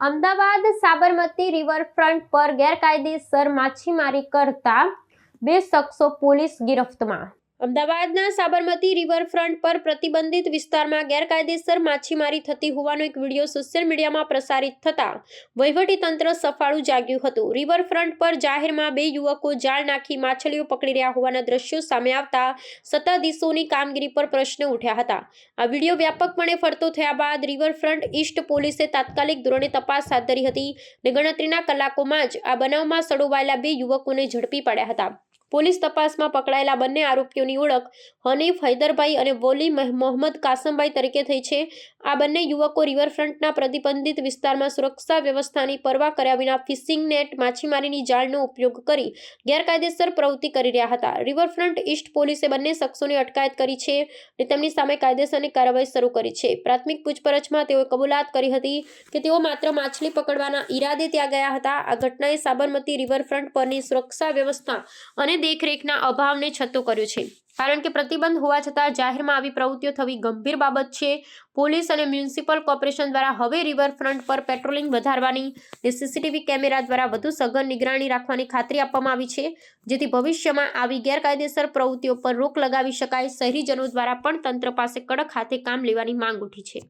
Ahmedabad Sabarmati riverfront પર ગેરકાયદેસર માછીમારી કરતા બે શખ્સો પોલીસ ગિરફ્તમાં. અમદાવાદના સાબરમતી રિવરફ્રન્ટ પર પ્રતિબંધિત વિસ્તારમાં ગેરકાયદેસર માછીમારી થતી હોવાનો એક વીડિયો સોશિયલ મીડિયામાં પ્રસારિત થતા વહીવટીતંત્ર સફાળું જાગ્યું હતું. રિવરફ્રન્ટ પર જાહેરમાં બે યુવકો જાળ નાખી માછલીઓ પકડી રહ્યા હોવાના દ્રશ્યો સામે આવતા સત્તાધીશોની કામગીરી પર પ્રશ્ન ઉઠ્યા હતા. આ વીડિયો વ્યાપકપણે ફરતો થયા બાદ રિવરફ્રન્ટ ઈસ્ટ પોલીસે તાત્કાલિક ધોરણે તપાસ હાથ ધરી હતી અને ગણતરીના કલાકોમાં જ આ બનાવમાં સડોવાયેલા બે યુવકોને ઝડપી પાડ્યા હતા. પોલીસ તપાસમાં પકડાયેલા બંને આરોપીઓની ઓળખ હનીફ હૈદરભાઈ અને વોલી મહ- મોહમ્મદ કાસમભાઈ તરીકે થઈ છે. આ બંને યુવકો રિવરફ્રન્ટના પ્રતિબંધિત વિસ્તારમાં સુરક્ષા વ્યવસ્થાની પરવા કર્યા વિના ફિશિંગ નેટ માછીમારીની જાળનો ઉપયોગ કરી ગેરકાયદેસર પ્રવૃત્તિ કરી રહ્યા હતા. રિવરફ્રન્ટ ઈસ્ટ પોલીસે બંને શખ્સોની અટકાયત કરી છે અને તેમની સામે કાયદેસરની કાર્યવાહી શરૂ કરી છે. પ્રાથમિક પૂછપરછમાં તેઓએ કબૂલાત કરી હતી કે તેઓ માત્ર માછલી પકડવાના ઈરાદે ત્યાં ગયા હતા. આ ઘટનાએ સાબરમતી રિવરફ્રન્ટ પરની સુરક્ષા વ્યવસ્થા અને દેખરેખના અભાવને છતો કર્યો છે. કારણ કે પ્રતિબંધ હોવા છતાં જાહેરમાં આવી પ્રવૃત્તિઓ થવી ગંભીર બાબત છે. પોલીસ અને મ્યુનિસિપલ કોર્પોરેશન દ્વારા હવે રિવરફ્રન્ટ પર પેટ્રોલિંગ વધારવાની અને સીસીટીવી કેમેરા દ્વારા વધુ સઘન નિગરાણી રાખવાની ખાતરી આપવામાં આવી છે. જેથી ભવિષ્યમાં આવી ગેરકાયદેસર પ્રવૃત્તિઓ પર રોક લગાવી શકાય. શહેરીજનો દ્વારા પણ તંત્ર પાસે કડક હાથે કામ લેવાની માંગ ઉઠી છે.